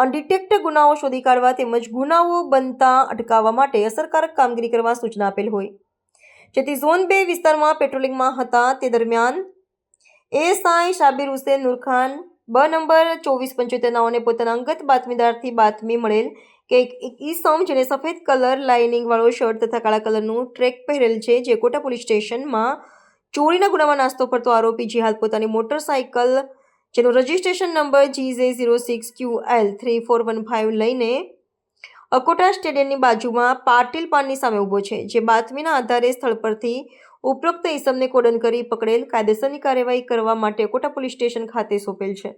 અનડિટેક્ટ ગુનાઓ શોધી કાઢવા તેમજ ગુનાઓ બનતા અટકાવવા માટે અસરકારક કામગીરી કરવા સૂચના આપેલ હોય. જેથી ઝોન બે વિસ્તારમાં પેટ્રોલિંગમાં હતા તે દરમિયાન એસઆઈ શાબીર હુસેન નૂરખાન બ નંબર ચોવીસ પંચોતેરનાઓને પોતાના અંગત બાતમીદારથી બાતમી મળેલ કે એક ઈસમ જેને સફેદ કલર લાઇનિંગ વાળો શર્ટ તથા કાળા કલરનું ટ્રેક પહેરેલ છે જે કોટા પોલીસ સ્ટેશનમાં ચોરીના ગુનામાં નાસ્તો ફરતો આરોપી જે હાલ પોતાની મોટરસાઇકલ જેનો registration number G J zero six Q L three four one five લઈને અકોટા સ્ટેડિયમની બાજુમાં પાટીલ પાનની સામે ઊભો છે, જે બાતમીના આધારે સ્થળ પરથી ઉપરોક્ત ઈસમને કોડન કરી પકડેલ કાયદેસરની કાર્યવાહી કરવા માટે અકોટા પોલીસ સ્ટેશન ખાતે સોંપેલ છે.